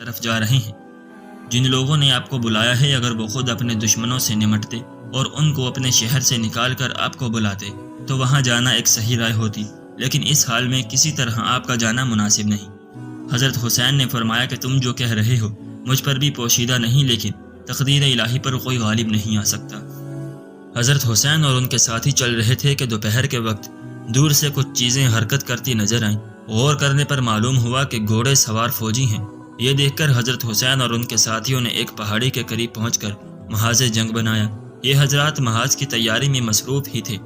طرف جا رہے ہیں۔ جن لوگوں نے آپ کو بلایا ہے، اگر وہ خود اپنے دشمنوں سے نمٹتے اور ان کو اپنے شہر سے نکال کر آپ کو بلاتے، تو وہاں جانا ایک صحیح رائے ہوتی۔ لیکن اس حال میں کسی طرح آپ کا جانا مناسب نہیں۔ حضرت حسین نے فرمایا کہ تم جو کہہ رہے ہو، مجھ پر بھی پوشیدہ نہیں، لیکن تقدیر الہی پر کوئی غالب نہیں آ سکتا۔ حضرت حسین اور ان کے ساتھی چل رہے تھے کہ دوپہر کے وقت دور سے کچھ چیزیں حرکت کرتی نظر آئیں۔ غور کرنے پر معلوم ہوا کہ گھوڑے سوار فوجی ہیں۔ یہ دیکھ کر حضرت حسین اور ان کے ساتھیوں نے ایک پہاڑی کے قریب پہنچ کر محاذ جنگ بنایا۔ یہ حضرات محاذ کی تیاری میں مصروف ہی تھے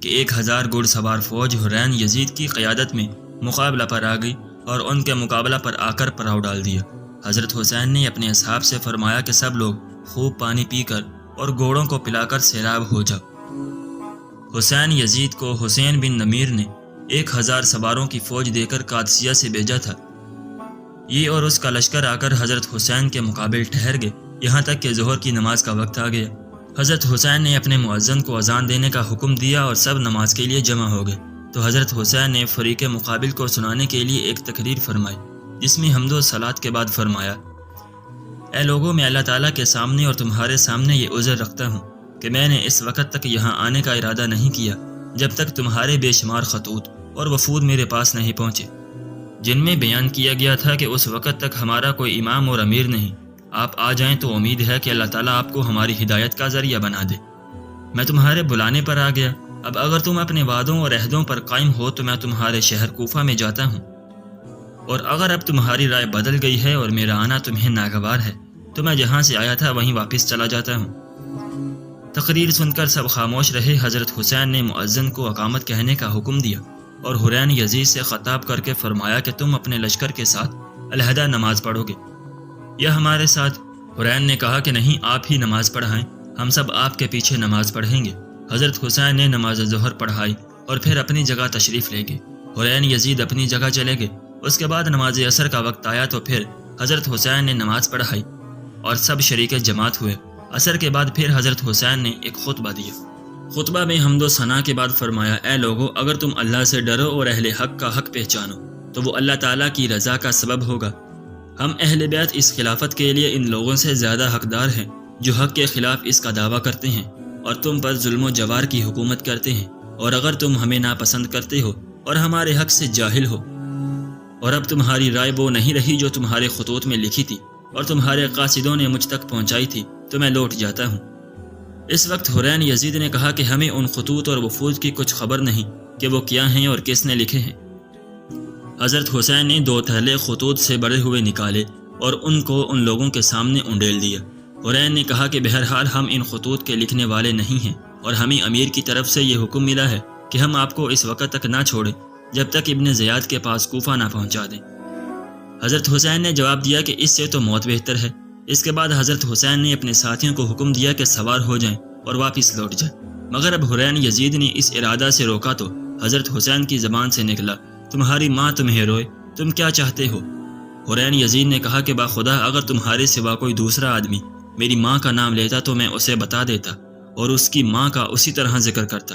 کہ ایک ہزار گھڑ سوار فوج حرین یزید کی قیادت میں مقابلہ پر آ گئی اور ان کے مقابلہ پر آ کر پراؤ ڈال دیا۔ حضرت حسین نے اپنے اصحاب سے فرمایا کہ سب لوگ خوب پانی پی کر اور گھوڑوں کو پلا کر سیراب ہو جاؤ حسین یزید کو حسین بن نمیر نے ایک ہزار سواروں کی فوج دے کر قادسیہ سے بھیجا تھا۔ یہ اور اس کا لشکر آ کر حضرت حسین کے مقابل ٹھہر گئے۔ یہاں تک کہ ظہر کی نماز کا وقت آ گیا۔ حضرت حسین نے اپنے معزن کو اذان دینے کا حکم دیا اور سب نماز کے لیے جمع ہو گئے۔ تو حضرت حسین نے فریق مقابل کو سنانے کے لیے ایک تقریر فرمائی، جس میں حمد و سلاد کے بعد فرمایا، اے لوگوں، میں اللہ تعالیٰ کے سامنے اور تمہارے سامنے یہ عذر رکھتا ہوں کہ میں نے اس وقت تک یہاں آنے کا ارادہ نہیں کیا جب تک تمہارے بے شمار خطوط اور وفود میرے پاس نہیں پہنچے۔ جن میں بیان کیا گیا تھا کہ اس وقت تک ہمارا کوئی امام اور امیر نہیں۔ آپ آ جائیں تو امید ہے کہ اللہ تعالیٰ آپ کو ہماری ہدایت کا ذریعہ بنا دے۔ میں تمہارے بلانے پر آ گیا۔ اب اگر تم اپنے وعدوں اور عہدوں پر قائم ہو تو میں تمہارے شہر کوفہ میں جاتا ہوں۔ اور اگر اب تمہاری رائے بدل گئی ہے اور میرا آنا تمہیں ناگوار ہے، تو میں جہاں سے آیا تھا وہیں واپس چلا جاتا ہوں۔ تقریر سن کر سب خاموش رہے، حضرت حسین نے معزن کو اقامت کہنے کا حکم دیا۔ اور حرین یزید سے خطاب کر کے فرمایا کہ تم اپنے لشکر کے ساتھ علیحدہ نماز پڑھو گے۔ یا ہمارے ساتھ۔ حرین نے کہا کہ نہیں، آپ ہی نماز پڑھائیں۔ ہم سب آپ کے پیچھے نماز پڑھیں گے۔ حضرت حسین نے نماز ظہر پڑھائی اور پھر اپنی جگہ تشریف لے گئے۔ حرین یزید اپنی جگہ چلے گئے۔ اس کے بعد نماز اثر کا وقت آیا تو پھر حضرت حسین نے نماز پڑھائی اور سب شریک جماعت ہوئے۔ اثر کے بعد پھر حضرت حسین نے ایک خطبہ دیا۔ خطبہ میں حمد و ثناء کے بعد فرمایا، اے لوگو، اگر تم اللہ سے ڈرو اور اہل حق کا حق پہچانو، تو وہ اللہ تعالیٰ کی رضا کا سبب ہوگا۔ ہم اہل بیت اس خلافت کے لیے ان لوگوں سے زیادہ حقدار ہیں جو حق کے خلاف اس کا دعویٰ کرتے ہیں اور تم پر ظلم و جوار کی حکومت کرتے ہیں۔ اور اگر تم ہمیں ناپسند کرتے ہو اور ہمارے حق سے جاہل ہو، اور اب تمہاری رائے وہ نہیں رہی جو تمہارے خطوط میں لکھی تھی اور تمہارے قاصدوں نے مجھ تک پہنچائی تھی، تو میں لوٹ جاتا ہوں۔ اس وقت حرین یزید نے کہا کہ ہمیں ان خطوط اور وفود کی کچھ خبر نہیں کہ وہ کیا ہیں اور کس نے لکھے ہیں۔ حضرت حسین نے دو تھیلے خطوط سے بڑے ہوئے نکالے اور ان کو ان لوگوں کے سامنے انڈیل دیا۔ حرین نے کہا کہ بہرحال ہم ان خطوط کے لکھنے والے نہیں ہیں اور ہمیں امیر کی طرف سے یہ حکم ملا ہے کہ ہم آپ کو اس وقت تک نہ چھوڑیں جب تک ابن زیاد کے پاس کوفہ نہ پہنچا دیں۔ حضرت حسین نے جواب دیا کہ اس سے تو موت بہتر ہے۔ اس کے بعد حضرت حسین نے اپنے ساتھیوں کو حکم دیا کہ سوار ہو جائیں اور واپس لوٹ جائیں۔ مگر اب حرین یزید نے اس ارادہ سے روکا تو حضرت حسین کی زبان سے نکلا۔ تمہاری ماں تمہیں روئے، تم کیا چاہتے ہو؟ حرین یزید نے کہا کہ با خدا، اگر تمہارے سوا کوئی دوسرا آدمی میری ماں کا نام لیتا تو میں اسے بتا دیتا اور اس کی ماں کا اسی طرح ذکر کرتا۔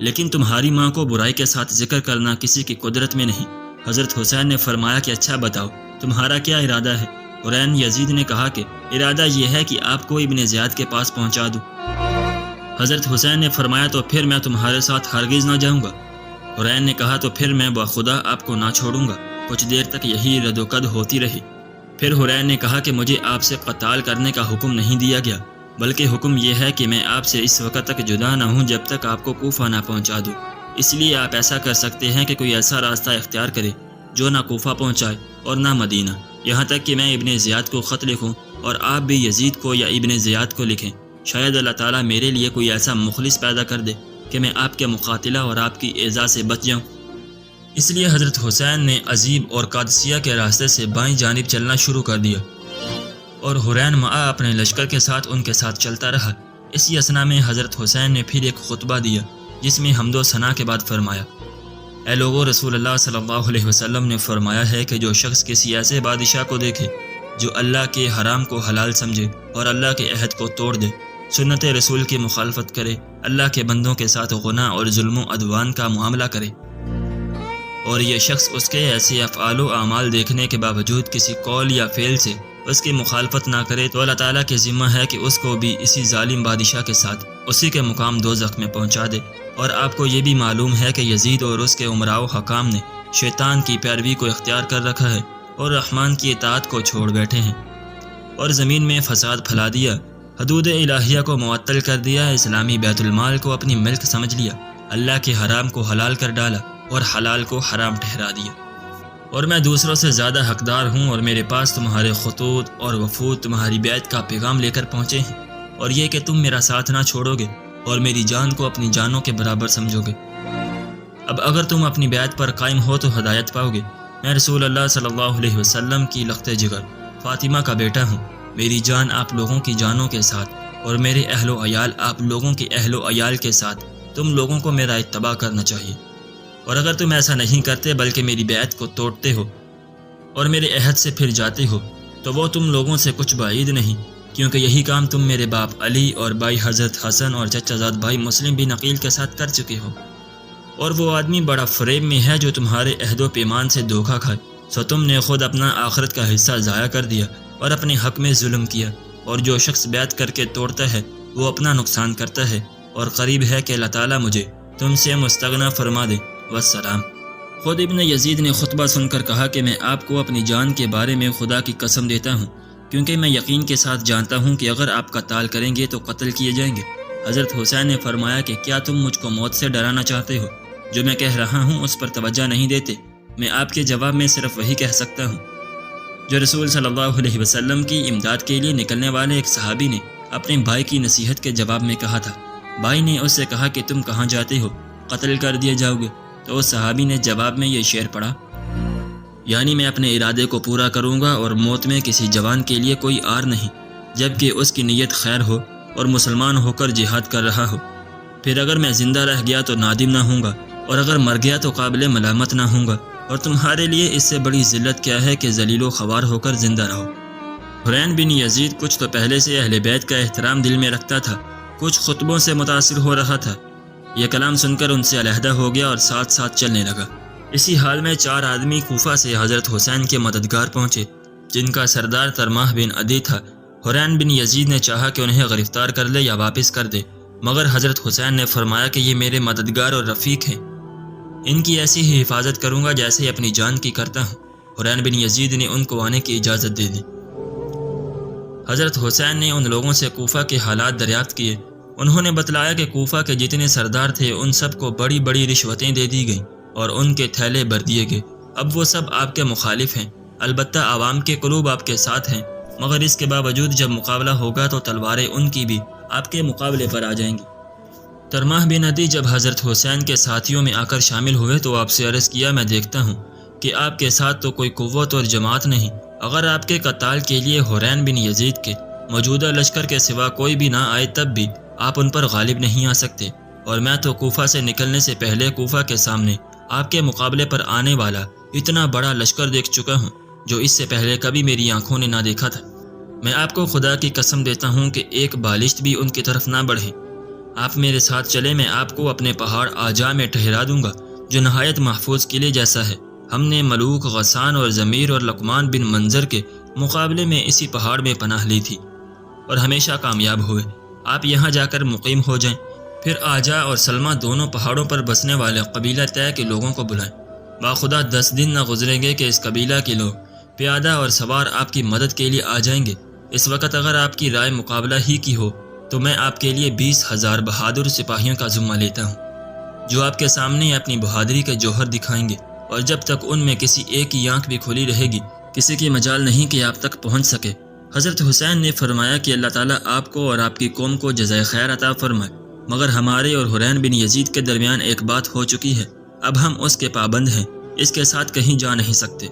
لیکن تمہاری ماں کو برائی کے ساتھ ذکر کرنا کسی کی قدرت میں نہیں۔ حضرت حسین نے فرمایا کہ اچھا بتاؤ، تمہارا کیا ارادہ ہے؟ قرآن یزید نے کہا کہ ارادہ یہ ہے کہ آپ کو ابن زیاد کے پاس پہنچا دوں۔ حضرت حسین نے فرمایا تو پھر میں تمہارے ساتھ ہرگز نہ جاؤں گا۔ قرآن نے کہا تو پھر میں بخدا آپ کو نہ چھوڑوں گا۔ کچھ دیر تک یہی رد و قد ہوتی رہی۔ پھر حرین نے کہا کہ مجھے آپ سے قتال کرنے کا حکم نہیں دیا گیا، بلکہ حکم یہ ہے کہ میں آپ سے اس وقت تک جدا نہ ہوں جب تک آپ کو کوفہ نہ پہنچا دوں۔ اس لیے آپ ایسا کر سکتے ہیں کہ کوئی ایسا راستہ اختیار کرے۔ جو نہ کوفہ پہنچائے اور نہ مدینہ۔ یہاں تک کہ میں ابن زیاد کو خط لکھوں اور آپ بھی یزید کو یا ابن زیاد کو لکھیں۔ شاید اللہ تعالیٰ میرے لیے کوئی ایسا مخلص پیدا کر دے کہ میں آپ کے مقاتلہ اور آپ کی اعزاز سے بچ جاؤں۔ اس لیے حضرت حسین نے عظیب اور قادسیہ کے راستے سے بائیں جانب چلنا شروع کر دیا اور حرین معا اپنے لشکر کے ساتھ ان کے ساتھ چلتا رہا۔ اسی اسنا میں حضرت حسین نے پھر ایک خطبہ دیا جس میں حمد و ثناء کے بعد فرمایا اے لوگوں رسول اللہ صلی اللہ علیہ وسلم نے فرمایا ہے کہ جو شخص کسی ایسے بادشاہ کو دیکھے، جو اللہ کے حرام کو حلال سمجھے اور اللہ کے عہد کو توڑ دے، سنت رسول کی مخالفت کرے، اللہ کے بندوں کے ساتھ غنا اور ظلم و ادوان کا معاملہ کرے۔ اور یہ شخص اس کے ایسے افعال و اعمال دیکھنے کے باوجود کسی قول یا فعل سے اس کی مخالفت نہ کرے تو اللہ تعالیٰ کے ذمہ ہے کہ اس کو بھی اسی ظالم بادشاہ کے ساتھ، اسی کے مقام دو میں پہنچا دے۔ اور آپ کو یہ بھی معلوم ہے کہ یزید اور اس کے عمراء و حکام نے شیطان کی پیروی کو اختیار کر رکھا ہے اور رحمان کی اطاعت کو چھوڑ بیٹھے ہیں۔ اور زمین میں فساد پھیلا دیا، حدود الہیہ کو معطل کر دیا، اسلامی بیت المال کو اپنی ملک سمجھ لیا، اللہ کے حرام کو حلال کر ڈالا اور حلال کو حرام ٹھہرا دیا۔ اور میں دوسروں سے زیادہ حقدار ہوں اور میرے پاس تمہارے خطوط اور وفود تمہاری بیت کا پیغام لے کر پہنچے ہیں۔ اور یہ کہ تم میرا ساتھ نہ چھوڑو گے اور میری جان کو اپنی جانوں کے برابر سمجھو گے۔ اب اگر تم اپنی بیت پر قائم ہو تو ہدایت پاؤ گے۔ میں رسول اللہ صلی اللہ علیہ وسلم کی لخت جگر، فاطمہ کا بیٹا ہوں۔ میری جان آپ لوگوں کی جانوں کے ساتھ اور میرے اہل و عیال آپ لوگوں کے اہل و عیال کے ساتھ۔ تم لوگوں کو میرا اتباع کرنا چاہیے۔ اور اگر تم ایسا نہیں کرتے بلکہ میری بیعت کو توڑتے ہو اور میرے عہد سے پھر جاتے ہو، تو وہ تم لوگوں سے کچھ بعید نہیں۔ کیونکہ یہی کام تم میرے باپ علی اور بھائی حضرت حسن اور چچا زاد بھائی مسلم بن عقیل کے ساتھ کر چکے ہو۔ اور وہ آدمی بڑا فریب میں ہے جو تمہارے عہد و پیمان سے دھوکہ کھائے۔ سو تم نے خود اپنا آخرت کا حصہ ضائع کر دیا اور اپنے حق میں ظلم کیا۔ اور جو شخص بیعت کر کے توڑتا ہے، وہ اپنا نقصان کرتا ہے۔ اور قریب ہے کہ اللہ تعالیٰ مجھے تم سے مستغنا فرما دے۔ والسلام۔ خود ابن یزید نے خطبہ سن کر کہا کہ میں آپ کو اپنی جان کے بارے میں خدا کی قسم دیتا ہوں۔ کیونکہ میں یقین کے ساتھ جانتا ہوں کہ اگر آپ کا تال کریں گے تو قتل کیے جائیں گے۔ حضرت حسین نے فرمایا کہ کیا تم مجھ کو موت سے ڈرانا چاہتے ہو؟ جو میں کہہ رہا ہوں اس پر توجہ نہیں دیتے۔ میں آپ کے جواب میں صرف وہی کہہ سکتا ہوں۔ جو رسول صلی اللہ علیہ وسلم کی امداد کے لیے نکلنے والے ایک صحابی نے اپنے بھائی کی نصیحت کے جواب میں کہا تھا۔ بھائی نے اس سے کہا کہ تم کہاں جاتے ہو؟ قتل کر دیے جاؤ گے۔ تو اس صحابی نے جواب میں یہ شعر پڑھا یعنی میں اپنے ارادے کو پورا کروں گا اور موت میں کسی جوان کے لیے کوئی آر نہیں جبکہ اس کی نیت خیر ہو اور مسلمان ہو کر جہاد کر رہا ہو۔ پھر اگر میں زندہ رہ گیا تو نادم نہ ہوں گا، اور اگر مر گیا تو قابل ملامت نہ ہوں گا۔ اور تمہارے لیے اس سے بڑی ذلت کیا ہے کہ ذلیل و خوار ہو کر زندہ رہو۔ حرین بن یزید کچھ تو پہلے سے اہل بیت کا احترام دل میں رکھتا تھا، کچھ خطبوں سے متاثر ہو رہا تھا۔ یہ کلام سن کر ان سے علیحدہ ہو گیا اور ساتھ ساتھ چلنے لگا۔ اسی حال میں چار آدمی کوفہ سے حضرت حسین کے مددگار پہنچے، جن کا سردار ترماہ بن عدی تھا۔ حرین بن یزید نے چاہا کہ انہیں گرفتار کر لے یا واپس کر دے، مگر حضرت حسین نے فرمایا کہ یہ میرے مددگار اور رفیق ہیں۔ ان کی ایسی ہی حفاظت کروں گا جیسے اپنی جان کی کرتا ہوں۔ حرین بن یزید نے ان کو آنے کی اجازت دے دی۔ حضرت حسین نے ان لوگوں سے کوفہ کے حالات دریافت کیے۔ انہوں نے بتلایا کہ کوفہ کے جتنے سردار تھے، ان سب کو بڑی بڑی رشوتیں دے دی گئیں۔ اور ان کے تھیلے بھر دیے گئے۔ اب وہ سب آپ کے مخالف ہیں۔ البتہ عوام کے قلوب آپ کے ساتھ ہیں۔ مگر اس کے باوجود جب مقابلہ ہوگا تو تلواریں ان کی بھی آپ کے مقابلے پر آ جائیں گی۔ ترماہ بن ندی جب حضرت حسین کے ساتھیوں میں آ کر شامل ہوئے تو آپ سے عرض کیا، میں دیکھتا ہوں کہ آپ کے ساتھ تو کوئی قوت اور جماعت نہیں۔ اگر آپ کے قتال کے لیے حرین بن یزید کے موجودہ لشکر کے سوا کوئی بھی نہ آئے تب بھی آپ ان پر غالب نہیں آ سکتے۔ اور میں تو کوفہ سے نکلنے سے پہلے کوفہ کے سامنے آپ کے مقابلے پر آنے والا اتنا بڑا لشکر دیکھ چکا ہوں جو اس سے پہلے کبھی میری آنکھوں نے نہ دیکھا تھا۔ میں آپ کو خدا کی قسم دیتا ہوں کہ ایک بالشت بھی ان کی طرف نہ بڑھے۔ آپ میرے ساتھ چلے، میں آپ کو اپنے پہاڑ آجا میں ٹھہرا دوں گا، جو نہایت محفوظ قلعے جیسا ہے۔ ہم نے ملوک، غسان اور ضمیر اور لقمان بن منظر کے مقابلے میں اسی پہاڑ میں پناہ لی تھی اور ہمیشہ کامیاب ہوئے۔ آپ یہاں جا کر مقیم ہو جائیں۔ پھر آجا اور سلمہ دونوں پہاڑوں پر بسنے والے قبیلہ طے کے لوگوں کو بلائیں۔ باخدا دس دن نہ گزریں گے کہ اس قبیلہ کے لوگ پیادہ اور سوار آپ کی مدد کے لیے آ جائیں گے۔ اس وقت اگر آپ کی رائے مقابلہ ہی کی ہو، تو میں آپ کے لیے بیس ہزار بہادر سپاہیوں کا ذمہ لیتا ہوں۔ جو آپ کے سامنے اپنی بہادری کے جوہر دکھائیں گے اور جب تک ان میں کسی ایک کی آنکھ بھی کھلی رہے گی، کسی کی مجال نہیں کہ آپ تک پہنچ سکے۔ حضرت حسین نے فرمایا کہ اللہ تعالیٰ آپ کو اور آپ کی قوم کو جزائے خیر عطا فرمائے۔ مگر ہمارے اور حرین بن یزید کے درمیان ایک بات ہو چکی ہے۔ اب ہم اس کے پابند ہیں، اس کے ساتھ کہیں جا نہیں سکتے۔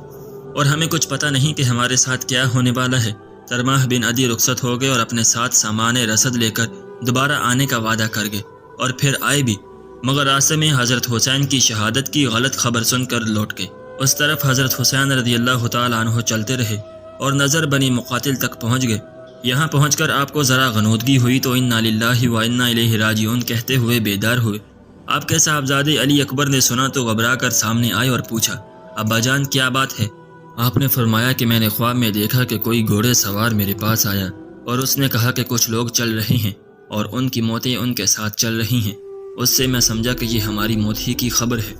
اور ہمیں کچھ پتہ نہیں کہ ہمارے ساتھ کیا ہونے والا ہے۔ ترماہ بن عدی رخصت ہو گئے اور اپنے ساتھ سامان رسد لے کر دوبارہ آنے کا وعدہ کر گئے۔ اور پھر آئے بھی۔ مگر راستے میں حضرت حسین کی شہادت کی غلط خبر سن کر لوٹ گئے۔ اس طرف حضرت حسین رضی اللہ تعالیٰ عنہ چلتے رہے اور نظر بنی مقاتل تک پہنچ گئے۔ یہاں پہنچ کر آپ کو ذرا غنودگی ہوئی تو ان نال و انا راجعون کہتے ہوئے بیدار ہوئے۔ آپ کے صاحبزادے علی اکبر نے سنا تو گھبرا کر سامنے آئے اور پوچھا، ابا جان، کیا بات ہے؟ آپ نے فرمایا کہ میں نے خواب میں دیکھا کہ کوئی گھوڑے سوار میرے پاس آیا اور اس نے کہا کہ کچھ لوگ چل رہے ہیں اور ان کی موتیں ان کے ساتھ چل رہی ہیں۔ اس سے میں سمجھا کہ یہ ہماری موت ہی کی خبر ہے۔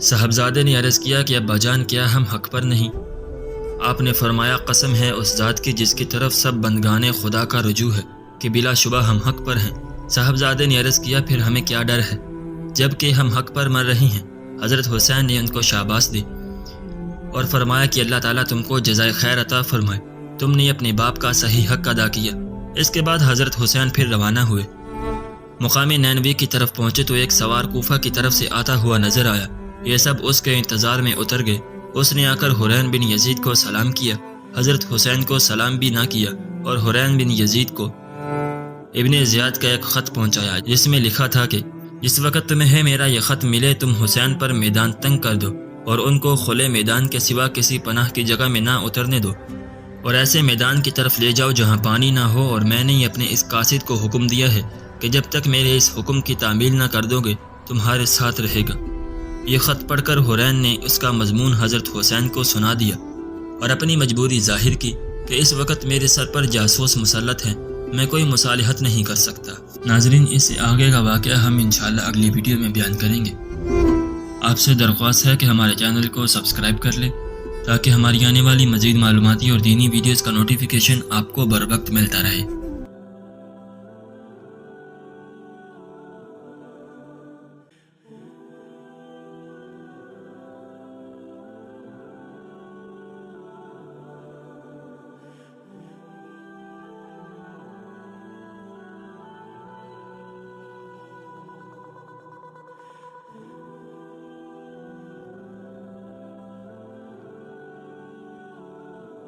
صاحبزادے نے عرض کیا کہ ابا جان، کیا ہم حق پر نہیں؟ آپ نے فرمایا، قسم ہے اس ذات کی جس کی طرف سب بندگانے خدا کا رجوع ہے، کہ بلا شبہ ہم حق پر ہیں۔ صاحبزادے نے عرض کیا، پھر ہمیں کیا ڈر ہے؟ جبکہ ہم حق پر مر رہی ہیں۔ حضرت حسین نے ان کو شاباش دی اور فرمایا کہ اللہ تعالیٰ تم کو جزائے خیر عطا فرمائے۔ تم نے اپنے باپ کا صحیح حق ادا کیا۔ اس کے بعد حضرت حسین پھر روانہ ہوئے۔ مقامی نینوی کی طرف پہنچے تو ایک سوار کوفہ کی طرف سے آتا ہوا نظر آیا۔ یہ سب اس کے انتظار میں اتر گئے۔ اس نے آ کر حرین بن یزید کو سلام کیا۔ حضرت حسین کو سلام بھی نہ کیا اور حرین بن یزید کو ابن زیاد کا ایک خط پہنچایا، جس میں لکھا تھا کہ جس وقت تمہیں میرا یہ خط ملے، تم حسین پر میدان تنگ کر دو اور ان کو کھلے میدان کے سوا کسی پناہ کی جگہ میں نہ اترنے دو۔ اور ایسے میدان کی طرف لے جاؤ جہاں پانی نہ ہو اور میں نے اپنے اس قاصد کو حکم دیا ہے کہ جب تک میرے اس حکم کی تعمیل نہ کر دو گے، تمہارے ساتھ رہے گا۔ یہ خط پڑھ کر حرین نے اس کا مضمون حضرت حسین کو سنا دیا اور اپنی مجبوری ظاہر کی کہ اس وقت میرے سر پر جاسوس مسلط ہیں، میں کوئی مصالحت نہیں کر سکتا۔ ناظرین، اس سے آگے کا واقعہ ہم انشاءاللہ اگلی ویڈیو میں بیان کریں گے۔ آپ سے درخواست ہے کہ ہمارے چینل کو سبسکرائب کر لیں تاکہ ہماری آنے والی مزید معلوماتی اور دینی ویڈیوز کا نوٹیفیکیشن آپ کو بر وقت ملتا رہے۔